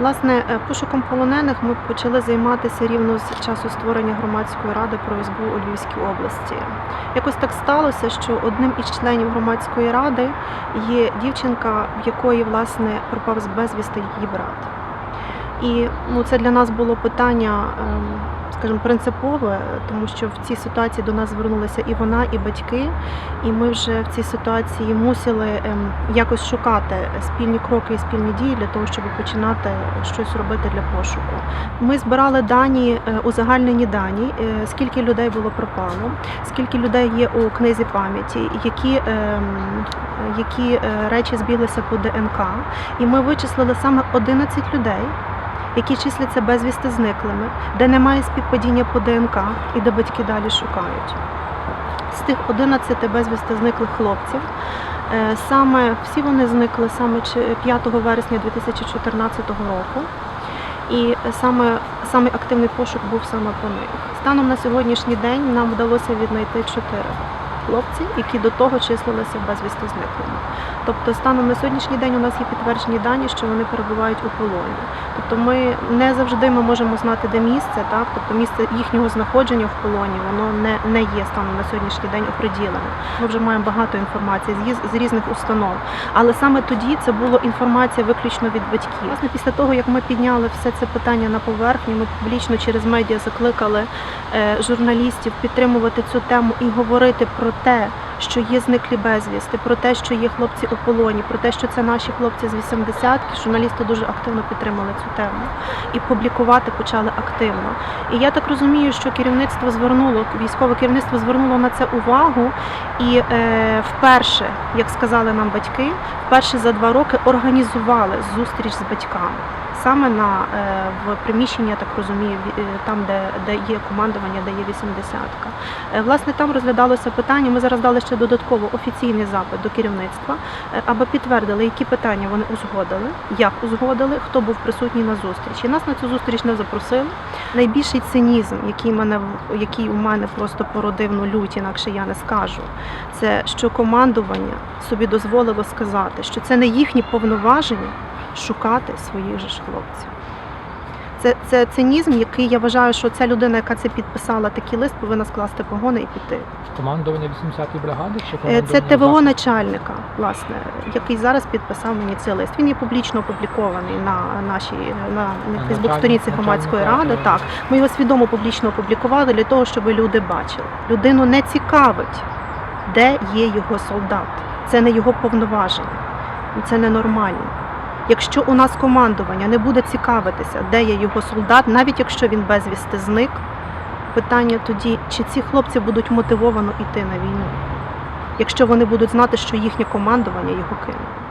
Власне, е, пошуком полонених ми почали займатися рівно з часу створення громадської ради про СБУ у Львівській області. Якось так сталося, що одним із членів громадської ради є дівчинка, в якої власне пропав з безвісти її брат. І ну, це для нас було питання, ем, скажімо, принципове, тому що в цій ситуації до нас звернулися і вона, і батьки. І ми вже в цій ситуації мусили ем, якось шукати спільні кроки і спільні дії для того, щоб починати щось робити для пошуку. Ми збирали дані, е, узагальнені дані, е, скільки людей було пропало, скільки людей є у книзі пам'яті, які, ем, які е, речі збіглися по ДНК. І ми вичислили саме 11 людей. Які числяться безвісти зниклими, де немає співпадіння по ДНК і де батьки далі шукають з тих 11 безвісти зниклих хлопців. е, Саме всі вони зникли саме 5 вересня 2014 року. І саме, саме активний пошук був саме по них. Станом на сьогоднішній день нам вдалося віднайти чотири хлопці, які до того числилися безвісти зниклими. Тобто, станом на сьогоднішній день у нас є підтверджені дані, що вони перебувають у полоні. Тобто, ми не завжди ми можемо знати, де місце, так тобто місце їхнього знаходження в полоні, воно не, не є станом на сьогоднішній день оприділеним. Ми вже маємо багато інформації з, з різних установ. Але саме тоді це була інформація виключно від батьків. Власне, після того, як ми підняли все це питання на поверхню, ми публічно через медіа закликали е, журналістів підтримувати цю тему і говорити про те, що є зниклі безвісти, про те, що є хлопці у полоні, про те, що це наші хлопці з 80 Журналісти дуже активно підтримали цю тему і публікувати почали активно. І я так розумію, що керівництво звернуло, військове керівництво звернуло на це увагу і е, вперше, як сказали нам батьки, вперше за два роки організували зустріч з батьками. Саме на е, в приміщенні, я так розумію, е, там, де, де є командування, де є 80-ка. Е, Власне, там розглядалося питання. Ми зараз дали ще додатково офіційний запит до керівництва, е, аби підтвердили, які питання вони узгодили, як узгодили, хто був присутній на зустрічі. Нас на цю зустріч не запросили. Найбільший цинізм, який мене який у мене просто породив ну, лють, інакше я не скажу. Це що командування собі дозволило сказати, що це не їхні повноваження шукати своїх же ж хлопців. Це, це цинізм, який я вважаю, що ця людина, яка це підписала такий лист, повинна скласти погони і піти. Командування 80-ї брагади чи Е, командування Це ТВО начальника, власне, який зараз підписав мені цей лист. Він є публічно опублікований на нашій на, на Фейсбук-сторінці громадської ради. ради. Так, ми його свідомо публічно опублікували для того, щоб люди бачили. Людину не цікавить, де є його солдат. Це не його повноваження. Це ненормально. Якщо у нас командування не буде цікавитися, де є його солдат, навіть якщо він безвісти зник, питання тоді, чи ці хлопці будуть мотивовано йти на війну, якщо вони будуть знати, що їхнє командування його кинуло.